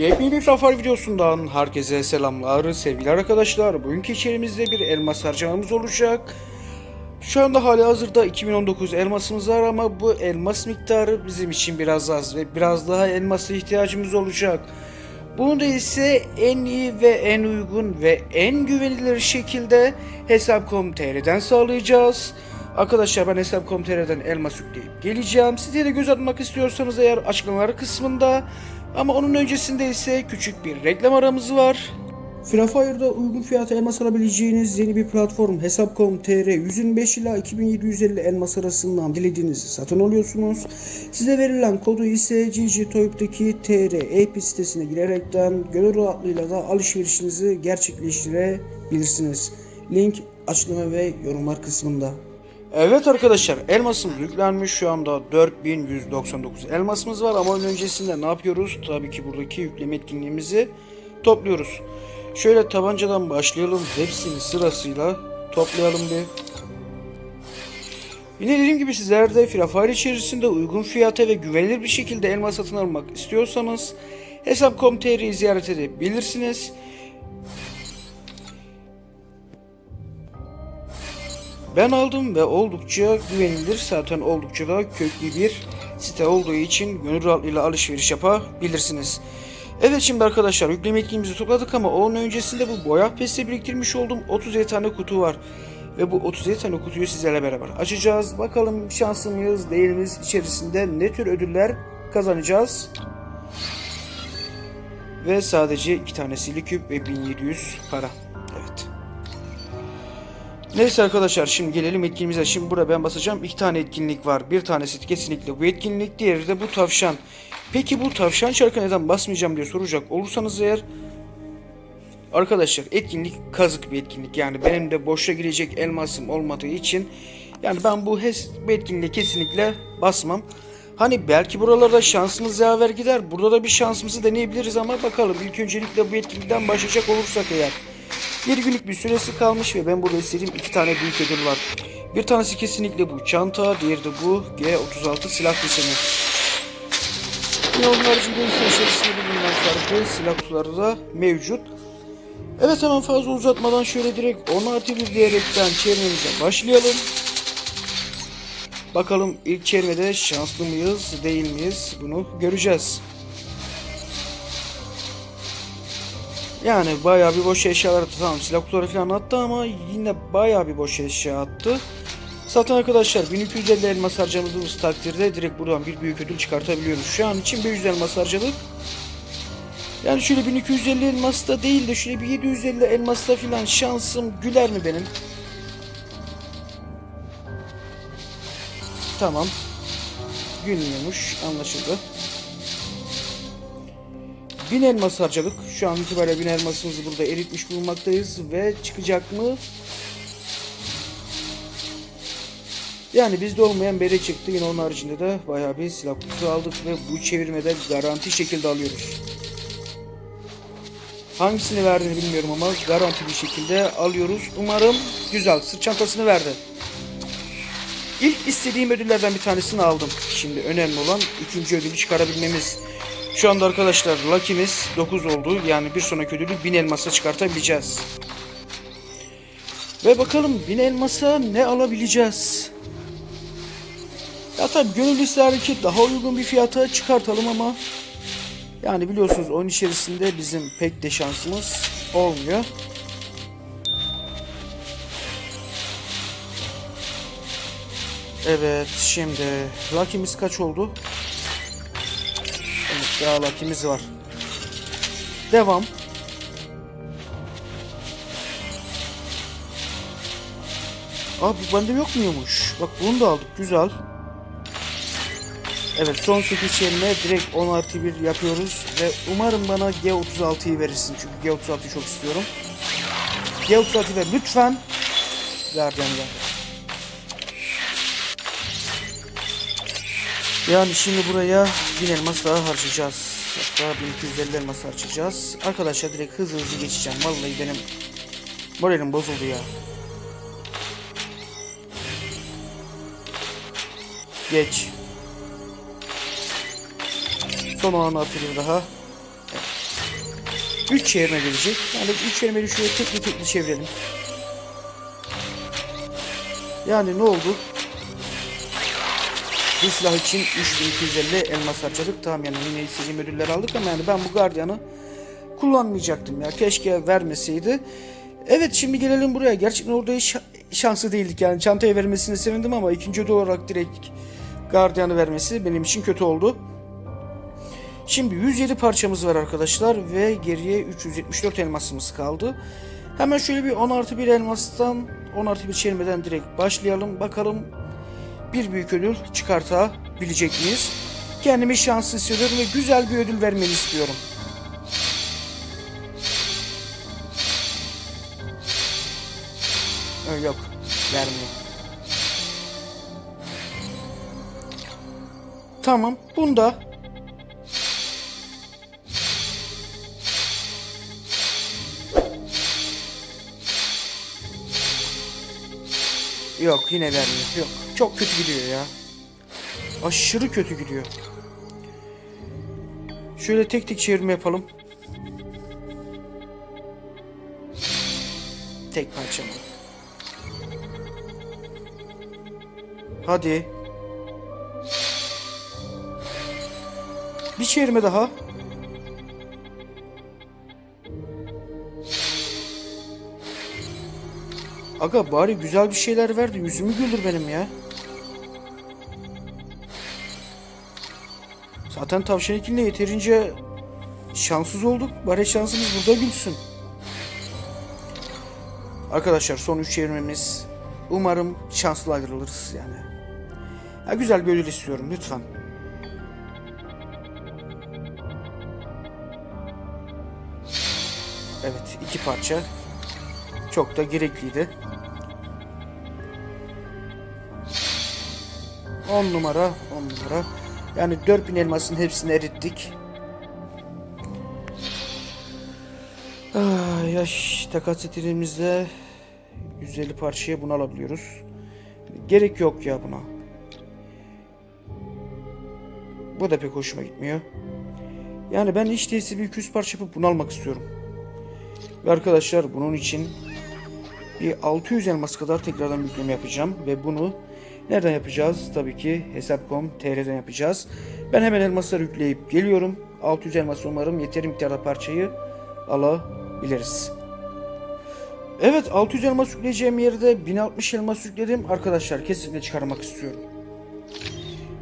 Yepyeni bir Frafar videosundan herkese selamlar sevgili arkadaşlar. Bugünkü içerimizde bir elmas harcamamız olacak. Şu anda hali hazırda 2019 elmasımız var ama bu elmas miktarı bizim için biraz az ve biraz daha elmasa ihtiyacımız olacak. Bunu da ise en iyi ve en uygun ve en güvenilir şekilde Hesap.com.tr'den sağlayacağız. Arkadaşlar ben Hesap.com.tr'den elmas yükleyip geleceğim. Size de göz atmak istiyorsanız eğer açıklamalar kısmında ama onun öncesinde ise küçük bir reklam aramız var. Frafire'da uygun fiyata elmas alabileceğiniz yeni bir platform Hesap.com.tr 125 ila 2750 elmas arasından dilediğinizi satın alıyorsunuz. Size verilen kodu ise GGToyp'taki TR e sitesine girerekten gönül rahatlığıyla da alışverişinizi gerçekleştirebilirsiniz. Link açıklama ve yorumlar kısmında. Evet arkadaşlar elmasımız yüklenmiş şu anda 4199 elmasımız var ama öncesinde ne yapıyoruz? Tabii ki buradaki yükleme etkinliğimizi topluyoruz. Şöyle tabancadan başlayalım hepsini sırasıyla toplayalım bir. Yine dediğim gibi sizler de Free içerisinde uygun fiyata ve güvenilir bir şekilde elmas satın almak istiyorsanız Hesap.com.tr'yi ziyaret edebilirsiniz. Ben aldım ve oldukça güvenilir zaten oldukça da köklü bir site olduğu için gönül rahatlığıyla alışveriş yapabilirsiniz. Evet şimdi arkadaşlar yükleme etkinliğimizi topladık ama onun öncesinde bu boya peste biriktirmiş olduğum 37 tane kutu var. Ve bu 37 tane kutuyu sizlerle beraber açacağız. Bakalım şanslı mıyız değil içerisinde ne tür ödüller kazanacağız. Ve sadece iki tanesi küp ve 1700 para. Neyse arkadaşlar şimdi gelelim etkinliğimize. Şimdi burada ben basacağım. iki tane etkinlik var. Bir tanesi kesinlikle bu etkinlik. Diğeri de bu tavşan. Peki bu tavşan şarkı neden basmayacağım diye soracak olursanız eğer Arkadaşlar etkinlik kazık bir etkinlik. Yani benim de boşa girecek elmasım olmadığı için yani ben bu, bu etkinliğe kesinlikle basmam. Hani belki buralarda şansımız yaver gider. Burada da bir şansımızı deneyebiliriz ama bakalım. İlk öncelikle bu etkinlikten başlayacak olursak eğer. Bir günlük bir süresi kalmış ve ben burada istediğim iki tane büyük ödül var. Bir tanesi kesinlikle bu çanta, diğeri de bu G36 silah deseni. Yine onun haricinde ise içerisinde bulunan farklı silah kutuları da mevcut. Evet hemen fazla uzatmadan şöyle direkt 10 artı 1 diyerekten çevirmemize başlayalım. Bakalım ilk çevirmede şanslı mıyız değil miyiz bunu göreceğiz. Yani bayağı bir boş eşyalar attı. Tamam silah kutuları falan attı ama yine bayağı bir boş eşya attı. Zaten arkadaşlar 1250 elmas harcamadığımız takdirde direkt buradan bir büyük ödül çıkartabiliyoruz. Şu an için 500 elmas harcadık. Yani şöyle 1250 elmasta değil de şöyle bir 750 elmasta falan şansım güler mi benim? Tamam. Gülmüyormuş anlaşıldı. 1000 elmas harcadık. Şu an itibariyle 1000 elmasımızı burada eritmiş bulunmaktayız ve çıkacak mı? Yani bizde olmayan bere çıktı. Yine onun haricinde de bayağı bir silah kutusu aldık ve bu çevirmede garanti şekilde alıyoruz. Hangisini verdiğini bilmiyorum ama garanti bir şekilde alıyoruz. Umarım güzel. Sırt çantasını verdi. İlk istediğim ödüllerden bir tanesini aldım. Şimdi önemli olan ikinci ödülü çıkarabilmemiz. Şu anda arkadaşlar Lucky'miz 9 oldu. Yani bir sonraki ödülü 1000 elmasa çıkartabileceğiz. Ve bakalım 1000 elmasa ne alabileceğiz? Ya tabi gönül ister ki daha uygun bir fiyata çıkartalım ama yani biliyorsunuz oyun içerisinde bizim pek de şansımız olmuyor. Evet şimdi Lucky'miz kaç oldu? Daha Lucky'miz var. Devam. Aa bu bende yok muymuş? Bak bunu da aldık güzel. Evet son 8 yerine direkt 10 artı 1 yapıyoruz ve umarım bana G36'yı verirsin çünkü G36'yı çok istiyorum. G36 ver lütfen. Ver. Yani şimdi buraya 1000 elmas daha harcayacağız. Hatta 1250 elmas harcayacağız. Arkadaşlar direkt hızlı hızlı geçeceğim. Vallahi benim moralim bozuldu ya. Geç. Son olan atıyor daha. Evet. 3 çevirme gelecek. Yani 3 çevirmeyi şöyle tekli tekli çevirelim. Yani ne oldu? Bu silah için 3250 elmas harcadık. Tamam yani yine istediğim ödüller aldık ama yani ben bu gardiyanı kullanmayacaktım ya. Keşke vermeseydi. Evet şimdi gelelim buraya. Gerçekten orada hiç şansı değildik yani. Çantaya vermesine sevindim ama ikinci ödül olarak direkt gardiyanı vermesi benim için kötü oldu. Şimdi 107 parçamız var arkadaşlar ve geriye 374 elmasımız kaldı. Hemen şöyle bir 10 artı 1 elmastan 10 artı 1 çevirmeden direkt başlayalım. Bakalım bir büyük ödül çıkartabilecek miyiz? Kendimi şanslı hissediyorum ve güzel bir ödül vermeni istiyorum. Ö, Yok, vermiyor. Tamam, bunda Yok yine vermiyor. Yok. Çok kötü gidiyor ya. Aşırı kötü gidiyor. Şöyle tek tek çevirme yapalım. Tek parça mı? Hadi. Bir çevirme daha. Aga bari güzel bir şeyler verdi. Yüzümü güldür benim ya. Zaten tavşan ikiliyle yeterince şanssız olduk. Bari şansımız burada gülsün. Arkadaşlar son üç çevirmemiz. Umarım şanslı ayrılırız yani. Ya güzel bir ödül istiyorum lütfen. Evet iki parça. Çok da gerekliydi. 10 numara, 10 numara. Yani 4000 elmasın hepsini erittik. Ah, yaş takas setirimizde 150 parçaya bunu alabiliyoruz. Gerek yok ya buna. Bu da pek hoşuma gitmiyor. Yani ben hiç değilse bir 200 parça yapıp bunu almak istiyorum. Ve arkadaşlar bunun için bir 600 elmas kadar tekrardan yükleme yapacağım ve bunu nereden yapacağız? Tabii ki hesap.com TR'den yapacağız. Ben hemen elmasları yükleyip geliyorum. 600 elmas umarım yeteri miktarda parçayı alabiliriz. Evet 600 elmas yükleyeceğim yerde 1060 elmas yükledim. Arkadaşlar kesinlikle çıkarmak istiyorum.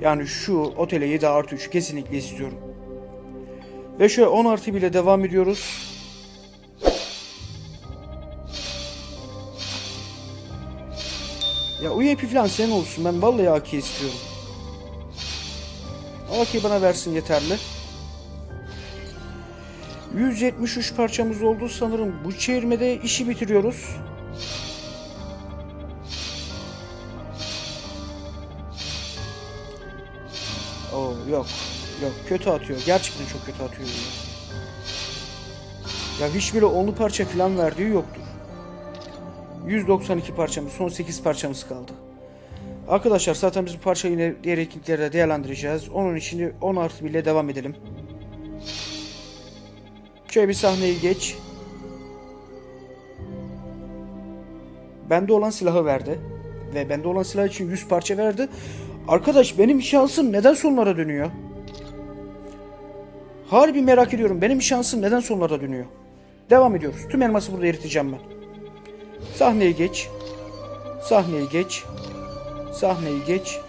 Yani şu otele 7 artı 3 kesinlikle istiyorum. Ve şöyle 10 artı bile devam ediyoruz. Ya UEP falan senin olsun. Ben vallahi AK istiyorum. AK bana versin yeterli. 173 parçamız oldu sanırım. Bu çevirmede işi bitiriyoruz. Oo yok. Yok kötü atıyor. Gerçekten çok kötü atıyor. Ya, hiç böyle onlu parça falan verdiği yoktur. 192 parçamız, son 8 parçamız kaldı. Arkadaşlar zaten biz bu parçayı yine diğer etkinliklerde değerlendireceğiz. Onun için 10 artı bile devam edelim. Şöyle bir sahneyi geç. Bende olan silahı verdi. Ve bende olan silah için 100 parça verdi. Arkadaş benim şansım neden sonlara dönüyor? Harbi merak ediyorum. Benim şansım neden sonlara dönüyor? Devam ediyoruz. Tüm elması burada eriteceğim ben. Sahneye geç. Sahneyi geç. Sahneyi geç.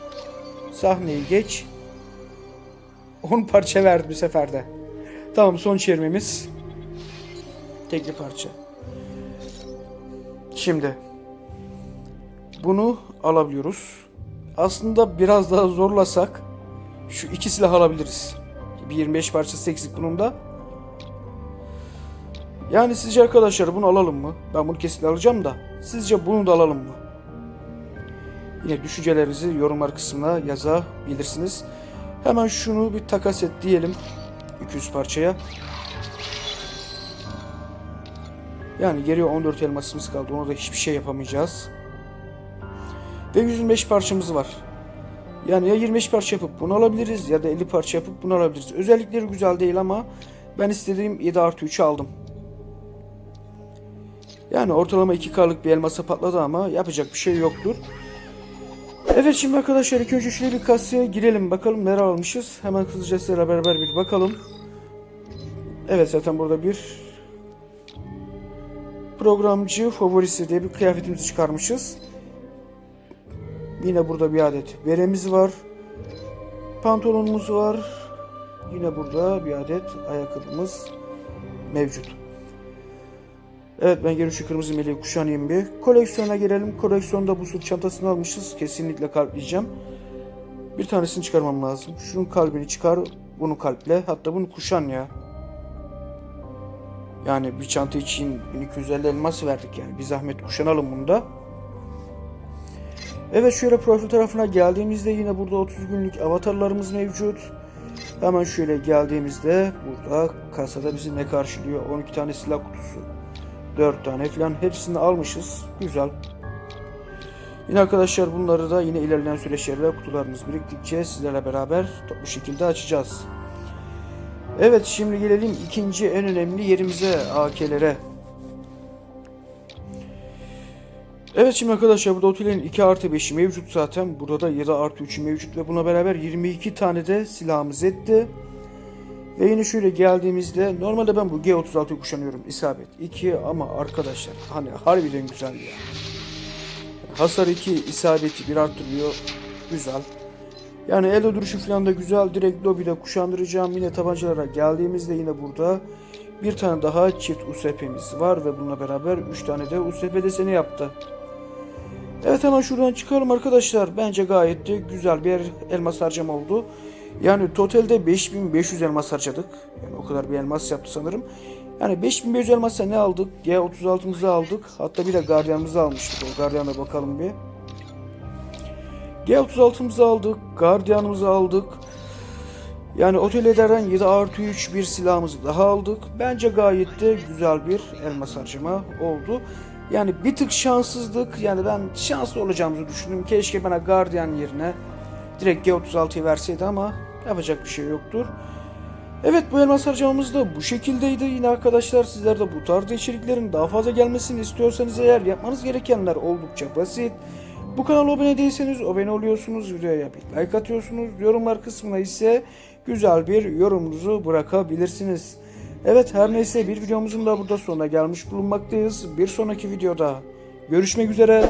Sahneyi geç. 10 parça verdi bu seferde. Tamam son çevirmemiz. Tekli parça. Şimdi bunu alabiliyoruz. Aslında biraz daha zorlasak şu iki silah alabiliriz. Bir 25 parçası eksik bunun da. Yani sizce arkadaşlar bunu alalım mı? Ben bunu kesin alacağım da. Sizce bunu da alalım mı? Yine düşüncelerinizi yorumlar kısmına yazabilirsiniz. Hemen şunu bir takas et diyelim. 200 parçaya. Yani geriye 14 elmasımız kaldı. Ona da hiçbir şey yapamayacağız. Ve 125 parçamız var. Yani ya 25 parça yapıp bunu alabiliriz ya da 50 parça yapıp bunu alabiliriz. Özellikleri güzel değil ama ben istediğim 7 artı 3'ü aldım. Yani ortalama 2K'lık bir elmasa patladı ama yapacak bir şey yoktur. Evet şimdi arkadaşlar ilk önce şöyle bir kasaya girelim bakalım neler almışız. Hemen hızlıca sizlerle beraber bir bakalım. Evet zaten burada bir programcı favorisi diye bir kıyafetimizi çıkarmışız. Yine burada bir adet beremiz var. Pantolonumuz var. Yine burada bir adet ayakkabımız mevcut. Evet ben geri şu kırmızı meleği kuşanayım bir. Koleksiyona gelelim. Koleksiyonda bu sırt çantasını almışız. Kesinlikle kalpleyeceğim. Bir tanesini çıkarmam lazım. Şunun kalbini çıkar. Bunu kalple. Hatta bunu kuşan ya. Yani bir çanta için 1250 elmas verdik yani. Bir zahmet kuşanalım bunu da. Evet şöyle profil tarafına geldiğimizde yine burada 30 günlük avatarlarımız mevcut. Hemen şöyle geldiğimizde burada kasada bizi ne karşılıyor? 12 tane silah kutusu. 4 tane falan hepsini almışız. Güzel. Yine arkadaşlar bunları da yine ilerleyen süreçlerde kutularımız biriktikçe sizlerle beraber bu şekilde açacağız. Evet şimdi gelelim ikinci en önemli yerimize AK'lere. Evet şimdi arkadaşlar burada otelin 2 artı 5'i mevcut zaten. Burada da 7 artı 3'ü mevcut ve buna beraber 22 tane de silahımız etti. Ve yine şöyle geldiğimizde normalde ben bu G36'yı kuşanıyorum isabet 2 ama arkadaşlar hani harbiden güzel ya. Hasar 2 isabeti bir arttırıyor. Güzel. Yani elde duruşu falan da güzel. Direkt lobide kuşandıracağım. Yine tabancalara geldiğimizde yine burada bir tane daha çift USP'miz var ve bununla beraber 3 tane de USP deseni yaptı. Evet hemen şuradan çıkalım arkadaşlar. Bence gayet de güzel bir elmas harcama oldu. Yani totalde 5500 elmas harcadık. Yani o kadar bir elmas yaptı sanırım. Yani 5500 elmasla ne aldık? G36'mızı aldık. Hatta bir de gardiyanımızı almıştık. O gardiyana bakalım bir. G36'mızı aldık. Gardiyanımızı aldık. Yani otel ederden 7 artı 3 bir silahımızı daha aldık. Bence gayet de güzel bir elmas harcama oldu. Yani bir tık şanssızlık. Yani ben şanslı olacağımızı düşündüm. Keşke bana Guardian yerine direkt G36'yı verseydi ama yapacak bir şey yoktur. Evet bu elmas harcamamız da bu şekildeydi. Yine arkadaşlar sizler de bu tarzda içeriklerin daha fazla gelmesini istiyorsanız eğer yapmanız gerekenler oldukça basit. Bu kanala abone değilseniz abone oluyorsunuz, videoya bir like atıyorsunuz. Yorumlar kısmına ise güzel bir yorumunuzu bırakabilirsiniz. Evet her neyse bir videomuzun da burada sonuna gelmiş bulunmaktayız. Bir sonraki videoda görüşmek üzere.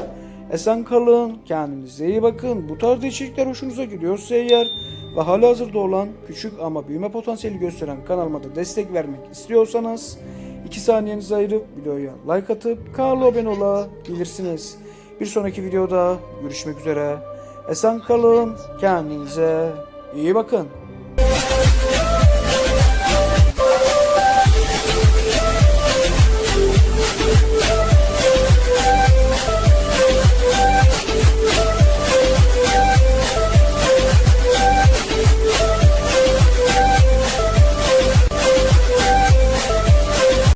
Esen kalın, kendinize iyi bakın. Bu tarz içerikler hoşunuza gidiyorsa eğer ve hala hazırda olan küçük ama büyüme potansiyeli gösteren kanalıma da destek vermek istiyorsanız 2 saniyenizi ayırıp videoya like atıp kanala abone olabilirsiniz. Bir sonraki videoda görüşmek üzere. Esen kalın, kendinize iyi bakın.